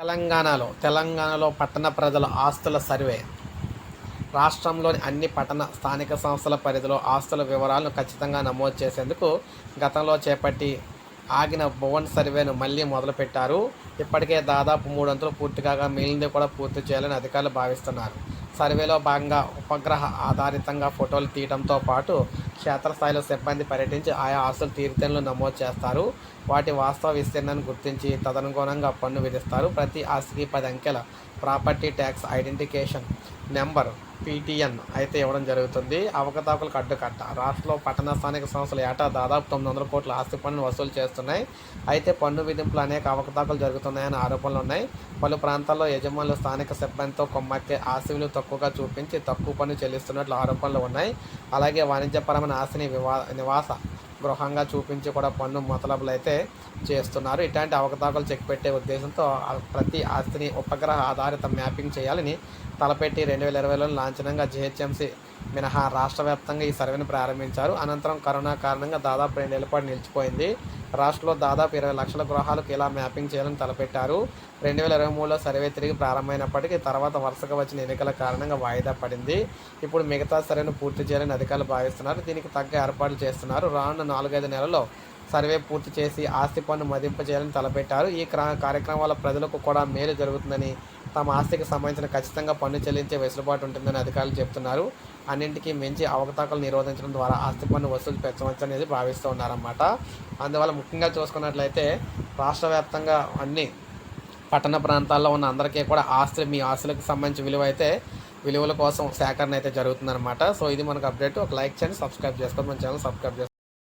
తెలంగాణలో తెలంగాణలో పట్టణ ప్రజల ఆస్తుల సర్వే. రాష్ట్రంలోని అన్ని పట్టణ స్థానిక సంస్థల పరిధిలో ఆస్తుల వివరాలను ఖచ్చితంగా నమోదు చేసేందుకు గతంలో చేపట్టి ఆగిన భువన్ సర్వేను మళ్ళీ మొదలుపెట్టారు. ఇప్పటికే దాదాపు మూడొంతులు పూర్తి కాగా మిగిలింది కూడా పూర్తి చేయాలని అధికారులు భావిస్తున్నారు. సర్వేలో భాగంగా ఉపగ్రహ ఆధారితంగా ఫోటోలు తీయడంతో పాటు క్షేత్రస్థాయిలో సిబ్బంది పర్యటించి ఆయా ఆస్తుల తీర్థంలో నమోదు చేస్తారు. వాటి వాస్తవ విస్తీర్ణాన్ని గుర్తించి తదనుగుణంగా పన్ను విధిస్తారు. ప్రతి ఆస్తికి పది అంకెల property tax identification number PTN అయితే ఇవ్వడం జరుగుతుంది. అవకతవకలకు అడ్డుకట్ట రాష్ట్రంలో పట్టణ స్థానిక సంస్థలు ఏటా దాదాపు తొమ్మిది వందల కోట్ల ఆస్తి పన్నులు వసూలు చేస్తున్నాయి. అయితే పన్ను విధింపులు అనేక అవకతవకలు జరుగుతున్నాయని ఆరోపణలు ఉన్నాయి. పలు ప్రాంతాల్లో యజమానులు స్థానిక సిబ్బందితో కొమ్మక్కే ఆస్తి విలువ తక్కువగా చూపించి తక్కువ పన్ను చెల్లిస్తున్నట్లు ఆరోపణలు ఉన్నాయి. అలాగే వాణిజ్యపరమైన ఆస్తిని వివా నివాస గృహంగా చూపించి కూడా పన్ను మొతలబులు అయితే చేస్తున్నారు. ఇట్లాంటి అవకతవకలు చెక్ పెట్టే ఉద్దేశంతో ప్రతి ఆస్తిని ఉపగ్రహ ఆధారిత మ్యాపింగ్ చేయాలని తలపెట్టి రెండు వేల ఇరవైలో లాంఛనంగా జిహెచ్ఎంసీ మినహా రాష్ట్ర వ్యాప్తంగా ఈ సర్వేను ప్రారంభించారు. అనంతరం కరోనా కారణంగా దాదాపు రెండేళ్ళ పాటు నిలిచిపోయింది. రాష్ట్రంలో దాదాపు ఇరవై లక్షల గృహాలకు ఇలా మ్యాపింగ్ చేయాలని తలపెట్టారు. రెండు వేల ఇరవై మూడులో సర్వే తిరిగి ప్రారంభమైనప్పటికీ తర్వాత వరుసగా వచ్చిన ఎన్నికల కారణంగా వాయిదా పడింది. ఇప్పుడు మిగతా సర్వేను పూర్తి చేయాలని అధికారులు భావిస్తున్నారు. దీనికి తగ్గ ఏర్పాట్లు చేస్తున్నారు. రానున్న నాలుగైదు నెలల్లో సర్వే పూర్తి చేసి ఆస్తి పన్ను మదింపు చేయాలని తలపెట్టారు. ఈ క్రా- కార్యక్రమం వల్ల ప్రజలకు కూడా మేలు జరుగుతుందని తమ ఆస్తికి సంబంధించిన ఖచ్చితంగా పన్ను చెల్లించే వెసులుబాటు ఉంటుందని అధికారులు చెప్తున్నారు అన్నింటికీ మించి అవకతవకలు నిరోధించడం ద్వారా ఆస్తి పన్ను వసూలు పెంచవచ్చు అనేది భావిస్తూ ఉన్నారన్నమాట. అందువల్ల ముఖ్యంగా చూసుకున్నట్లయితే రాష్ట్ర వ్యాప్తంగా అన్ని పట్టణ ప్రాంతాల్లో ఉన్న అందరికీ కూడా ఆస్తులు మీ ఆస్తులకు సంబంధించిన విలువ అయితే విలువల కోసం సేకరణ అయితే జరుగుతుందన్నమాట. సో ఇది మనకు అప్డేట్. ఒక లైక్ చేయండి సబ్స్క్రైబ్ చేసుకోండి. మన ఛానల్ సబ్స్క్రైబ్ చేసుకోండి.